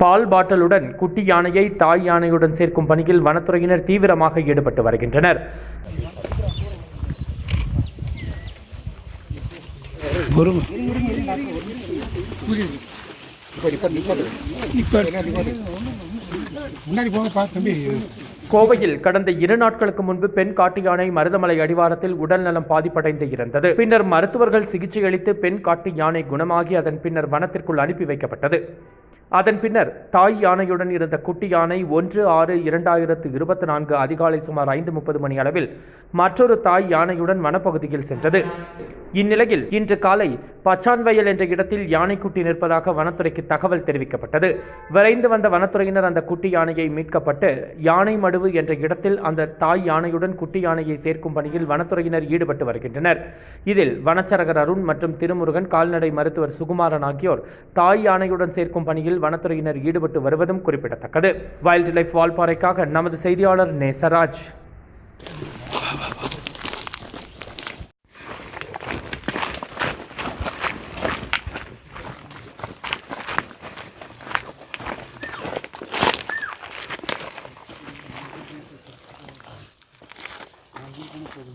பால் பாட்டலுடன் குட்டி யானையை தாய் யானையுடன் சேர்க்கும் பணியில் வனத்துறையினர் தீவிரமாக ஈடுபட்டு வருகின்றனர். முன்னாடி போங்க தம்பி. கோவையில் கடந்த இரு நாட்களுக்கு முன்பு பெண் காட்டு யானை மருதமலை அடிவாரத்தில் உடல்நலம் பாதிப்படைந்து இருந்தது பின்னர் மருத்துவர்கள் சிகிச்சை அளித்து பெண் காட்டு யானை குணமாகி அதன் பின்னர் வனத்திற்குள் அனுப்பி வைக்கப்பட்டது. அதன் பின்னர் தாய் யானையுடன் இருந்த குட்டி யானை ஒன்று ஆறு இரண்டாயிரத்து இருபத்தி நான்கு அதிகாலை சுமார் ஐந்து முப்பது மணி அளவில் மற்றொரு தாய் யானையுடன் வனப்பகுதியில் சென்றது. இந்நிலையில் இன்று காலை பச்சான்வயல் என்ற இடத்தில் யானைக்குட்டி நிற்பதாக வனத்துறைக்கு தகவல் தெரிவிக்கப்பட்டது. விரைந்து வந்த வனத்துறையினர் அந்த குட்டி யானையை மீட்கப்பட்டு யானை மடுவு என்ற இடத்தில் அந்த தாய் யானையுடன் குட்டி யானையை சேர்க்கும் பணியில் வனத்துறையினர் ஈடுபட்டு வருகின்றனர். இதில் வனச்சரகர் அருண் மற்றும் திருமுருகன் கால்நடை மருத்துவர் சுகுமாரன் ஆகியோர் தாய் யானையுடன் சேர்க்கும் பணியில் வனத்துறையினர் ஈடுபட்டு வருவதும் குறிப்பிடத்தக்கது. வைல்ட் லைஃப் வால்பாறைக்காக நமது செய்தியாளர் நேசராஜ். Bunu koydum.